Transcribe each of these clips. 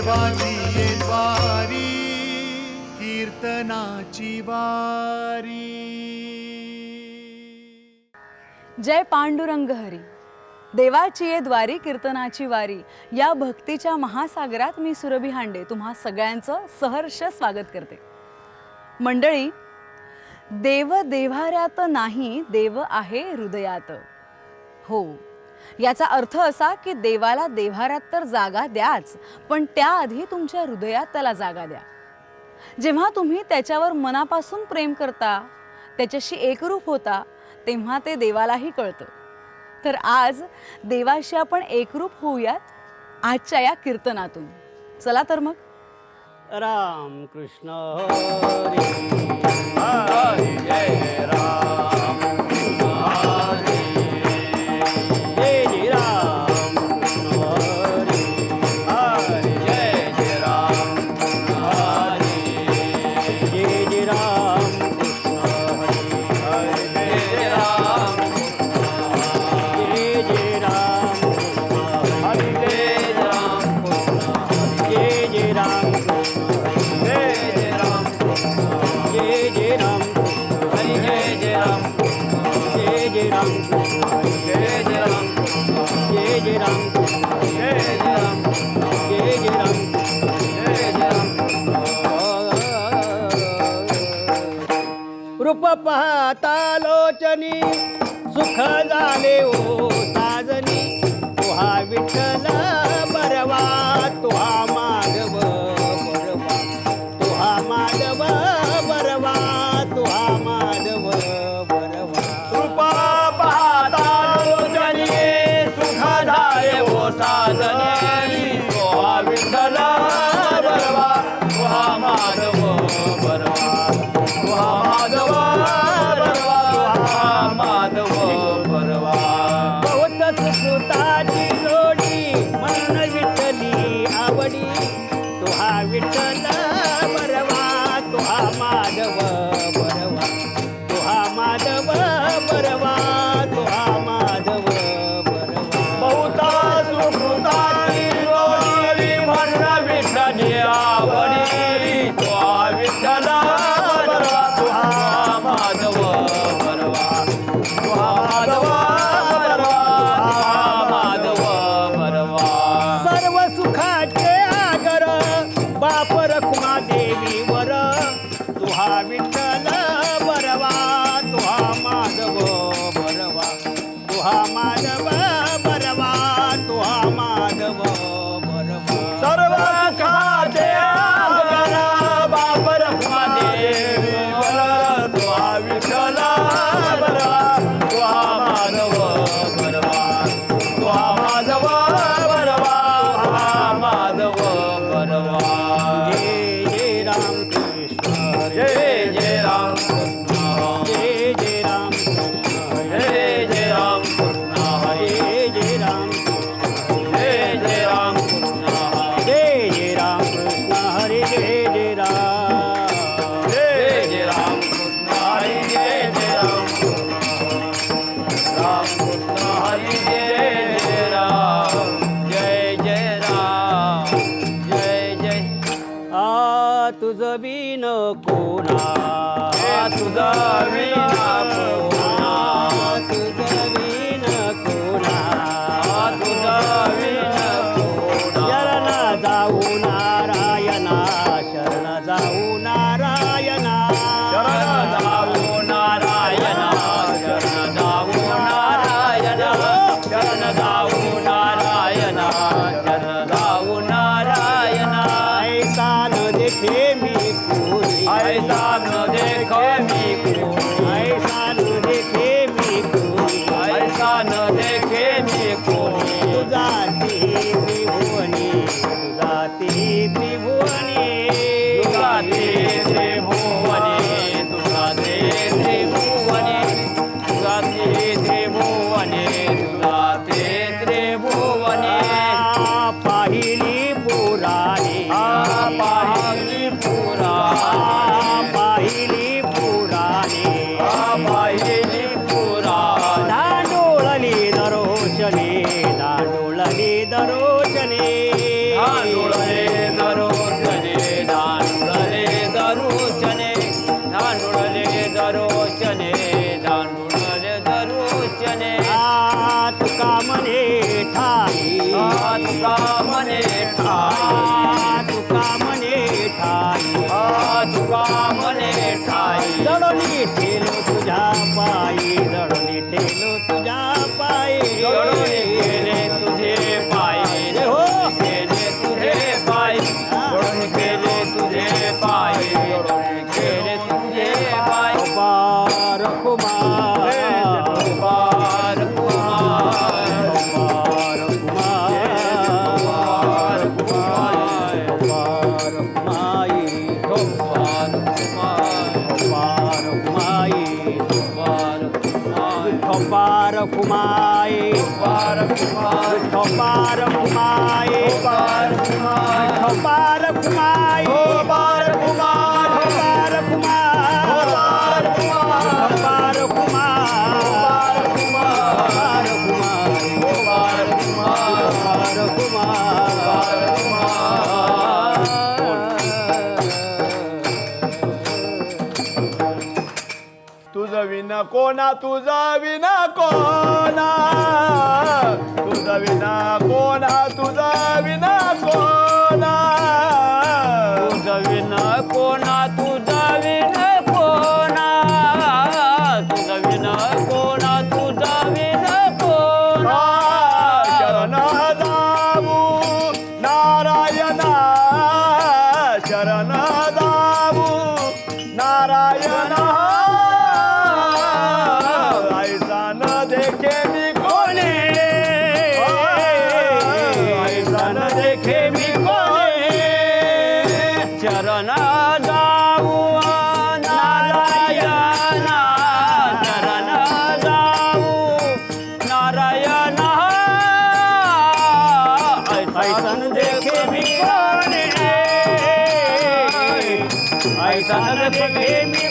देवाची वारी कीर्तनाची वारी. जय पांडुरंग हरी देवाची ये द्वारी कीर्तनाची वारी. या भक्तीच्या महासागरात मी सुरभी हांडे. तुम्हा सगळ्यांचं सहर्ष स्वागत करते. मंडळी देव देवाऱ्यात नाही देव आहे हृदयात. हो याचा अर्थ असा की देवाला देव्हाऱ्यात तर जागा द्याच पण त्याआधी तुमच्या हृदयात त्याला जागा द्या. जेव्हा तुम्ही त्याच्यावर मनापासून प्रेम करता त्याच्याशी एकरूप होता तेव्हा ते देवालाही कळतं. तर आज देवाशी आपण एकरूप होऊयात आजच्या या कीर्तनातून. चला तर मग. राम कृष्ण जय राम. रूप पाहता लोचनी सुख झाले ओ साजनी. तुहा विठ्ठल बरवा तुहा सकला तुझ बीन कोणा. तुझा विना कोणा. कोणा. तुझा विना कोणा. जाऊ नारायणाश દરોચને દાનુળને દરોચને દાનુળને દરોચને દાનુળને દરોચને દાનુળને દરોચને દાનુળને દરોચને હાથ કામને ઠાઈ હાથ કામને ઠાઈ કામને ઠાઈ હાથ કામને ઠાઈ દળોની ઠેલો પૂજા कुमाई पार कुमार कोणा तुझं विना कोणा? तुझं विना कोणा तुझं विना कोणा? तुझं विन कोणा तुझं विन कोणा? तुझं विन कोणा तुझं विन कोणा? शरण जाऊ नारायणा. शरण जाऊ नारायणा. ऐसन देखे मी कोणी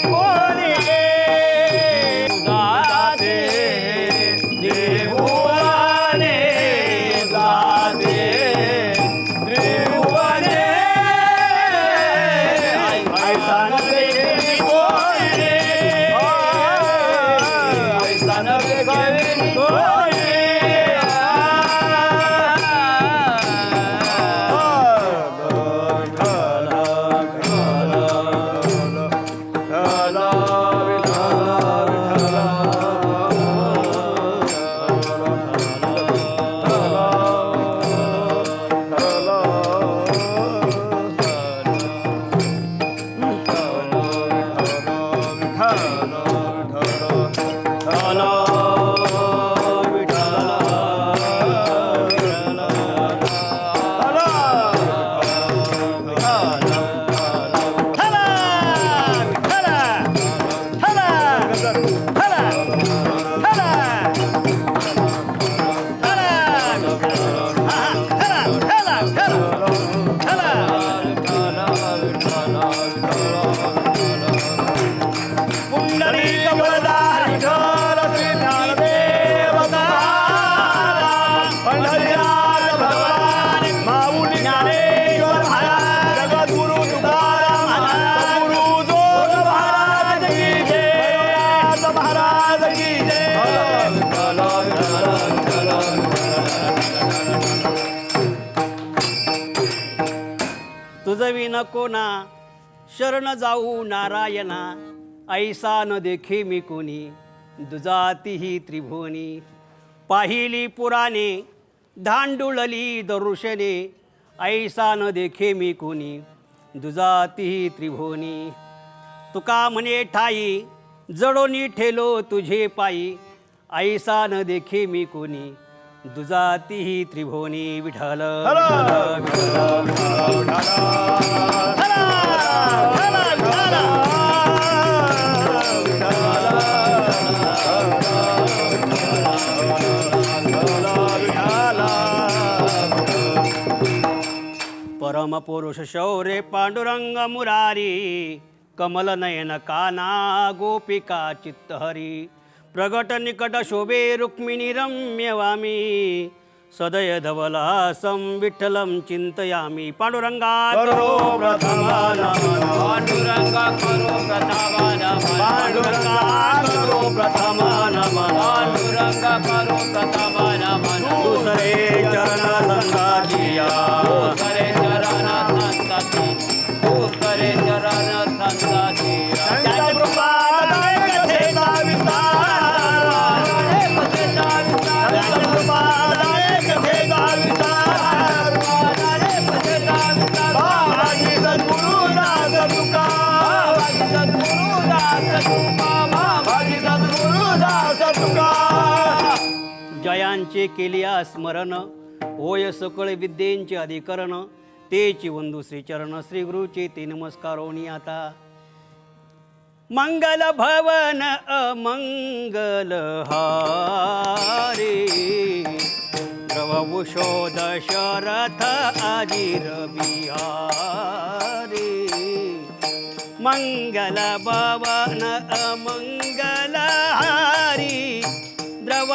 तुझ कोणा शरण जाऊ नारायणा ऐसा न देखे मी कोणी दुजातीही त्रिभुवनी. पाहिली पुराणे धांडुळली दरुषणे ऐसा न देखे मी कोणी दुजातीही त्रिभुवनी. तुका म्हणे ठाई जडोनी ठेलो तुझे पायी ऐसा न देखे मी कोणी दुजातीही त्रिभुवनी विठ्ठल विठ्ठल, विठ्ठल. परमपुरुष शौर्य पांडुरंग मुरारी कमल नयन काना गोपिका चित्तहरी प्रगट निकट शोभे रुक्मिणी रम्यवामी सदय धवलासं विठ्ठलं चिन्तयामि पांडुरंगा करो प्रथमानमन पांडुरंगा करो प्रथमानमन पांडुरंगा करो प्रथमानमन पांडुरंगा करो प्रथमानमन दुसरे चरण गुणांचे केलिया स्मरण. होय सकळ विद्येंचे अधिकरण. तेची वंदू श्रीचरण. श्री गुरुचे ते नमस्कारोनी आता. मंगल भवन अमंगल हारी. द्रवभूषो दशरथ आजिर बिहारे मंगल भवन अमंगल हारी.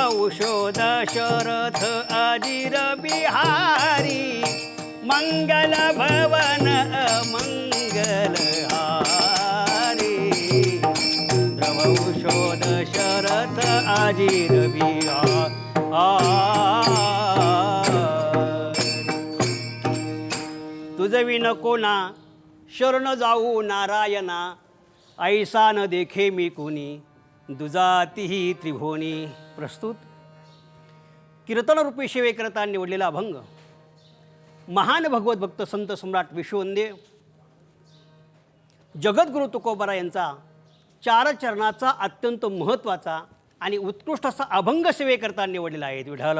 द्रवभूषो शरथ अजिर बिहारी मंगल भवन अमंगल हारी. द्रवभूषो दशरथ अजिर बिहारी तुझवी नको ना शरण जाऊ नारायणा ऐसा न देखे मी कोणी दुजातीही त्रिभुवनी. प्रस्तुत. कीर्तनरूपी सेवेकरता निवडलेला अभंग. महान भगवत भक्त संत सम्राट विश्ववंदे. जगद्गुरु तुकोबारा यांचा चार चरणाचा अत्यंत महत्त्वाचा आणि उत्कृष्ट असा अभंग सेवेकरता निवडलेला आहे. विठाल